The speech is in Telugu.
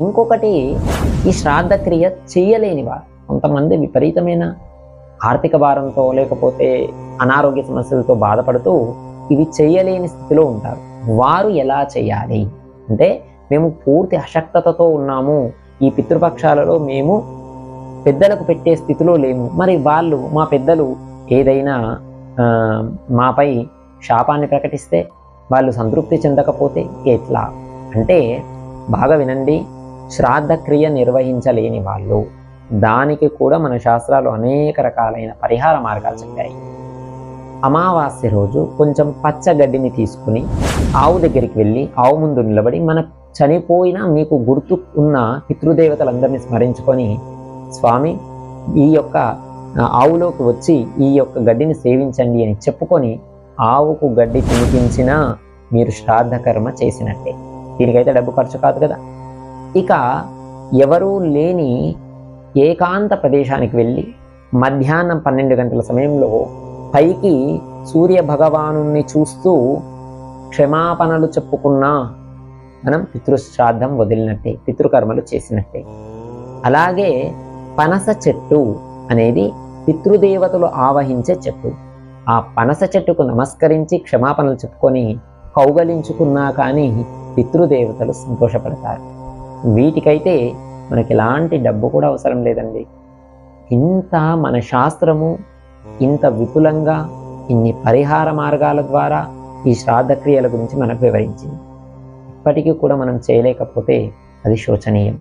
ఇంకొకటి ఈ శ్రాద్ధ క్రియ చేయలేని వారు. కొంతమంది విపరీతమైన ఆర్థిక భారంతో లేకపోతే అనారోగ్య సమస్యలతో బాధపడుతూ ఇవి చేయలేని స్థితిలో ఉంటారు. వారు ఎలా చేయాలి? అంటే మేము పూర్తి అశక్తతతో ఉన్నాము. ఈ పితృపక్షాలలో మేము పెద్దలకు పెట్టే స్థితిలో లేము. మరి వాళ్ళు మా పెద్దలు ఏదైనా మాపై శాపాన్ని ప్రకటిస్తే వాళ్ళు సంతృప్తి చెందకపోతే ఎట్లా? అంటే బాగా వినండి. శ్రాద్ధక్రియ నిర్వహించలేని వాళ్ళు. దానికి కూడా మన శాస్త్రాలు అనేక రకాలైన పరిహార మార్గాలు చెప్పాయి. అమావాస్య రోజు కొంచెం పచ్చగడ్డిని తీసుకుని ఆవు దగ్గరికి వెళ్ళి ఆవు ముందు నిలబడి మన చనిపోయిన మీకు గుర్తు ఉన్న పితృదేవతలందరినీ స్మరించుకొని స్వామి ఈ యొక్క ఆవులోకి వచ్చి ఈ యొక్క గడ్డిని సేవించండి అని చెప్పుకొని ఆవుకు గడ్డి తినిపించినా మీరు శ్రాద్ధ కర్మ చేసినట్టే. దీనికైతే డబ్బు ఖర్చు కాదు కదా. ఇక ఎవరూ లేని ఏకాంత ప్రదేశానికి వెళ్ళి మధ్యాహ్నం పన్నెండు గంటల సమయంలో పైకి సూర్య భగవానుణ్ణి చూస్తూ క్షమాపణలు చెప్పుకున్నా మనం పితృశ్రాద్ధం వదిలినట్టే పితృకర్మలు చేసినట్టే. అలాగే పనస చెట్టు అనేది పితృదేవతలు ఆవహించే చెట్టు. ఆ పనస చెట్టుకు నమస్కరించి క్షమాపణలు చెప్పుకొని కౌగలించుకున్నా కానీ పితృదేవతలు సంతోషపడతారు. వీటికైతే మనకి ఎలాంటి డబ్బు కూడా అవసరం లేదండి. ఇంత మన శాస్త్రము ఇంత విపులంగా ఇన్ని పరిహార మార్గాల ద్వారా ఈ శ్రాద్ధ క్రియల గురించి మనకు వివరించింది. ఇప్పటికీ కూడా మనం చేయలేకపోతే అది శోచనీయం.